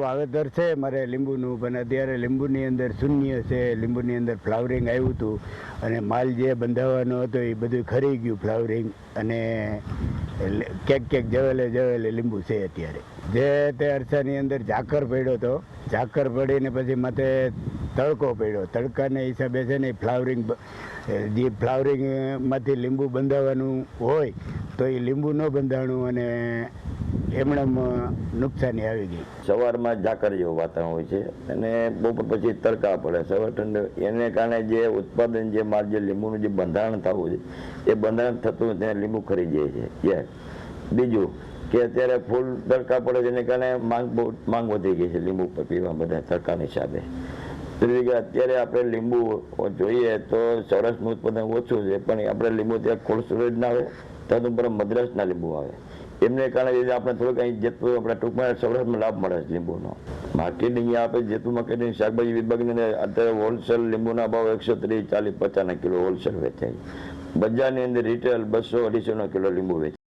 વાવેતર છે મારે લીંબુનું, પણ અત્યારે લીંબુની અંદર શૂન્ય છે. લીંબુની અંદર ફ્લાવરિંગ આવ્યું હતું અને માલ જે બંધાવવાનો હતો એ બધું ખરી ગયું ફ્લાવરિંગ અને ક્યાંક ક્યાંક જવેલે જવેલે લીંબુ છે અત્યારે. જે તે અરસાની અંદર ઝાકર પડ્યો હતો, ઝાકર પડીને પછી માથે તડકો પડ્યો. તડકાના હિસાબે છે ને ફ્લાવરિંગ જે ફ્લાવરિંગમાંથી લીંબુ બંધાવવાનું હોય તો એ લીંબુ ન બંધાણું અને એમણે નુકસાની આવી ગઈ. સવારમાં ઝાકર જેવું વાતાવરણ હોય છે અને બપોર પછી તડકા પડે. સવાર ઠંડો, એને કારણે જે ઉત્પાદન, જે માલ, જે લીંબુનું જે બંધારણ થવું છે, એ બંધારણ થતું હોય ત્યાં લીંબુ ખરી જાય છે. બીજું કે અત્યારે ફૂલ તડકા પડે છે, એને કારણે માંગ બહુ, માંગ વધી ગઈ છે લીંબુ પીવા બધા તડકાની હિસાબે. કે અત્યારે આપણે લીંબુ જોઈએ તો સૌરાષ્ટ્રનું ઉત્પાદન ઓછું છે, પણ આપણે લીંબુ ત્યાં કોલ્ડ સ્ટોરેજ ના આવે તદુપરાંત મદ્રાસના લીંબુ આવે. એમને કારણે આપણે થોડુંક અહીં જેટલું આપણે ટૂંકમાં સૌરાષ્ટ્રમાં લાભ મળે છે લીંબુનો. માર્કેટ અહીંયા આપણે જેટલું માર્કેટિંગ શાકભાજી વિભાગની અત્યારે હોલસેલ લીંબુના ભાવ એકસો ત્રીસ ચાલીસ પચાસના કિલો હોલસેલ વેચાય. બજારની અંદર રિટેલ બસો અઢીસોનો કિલો લીંબુ વેચાય.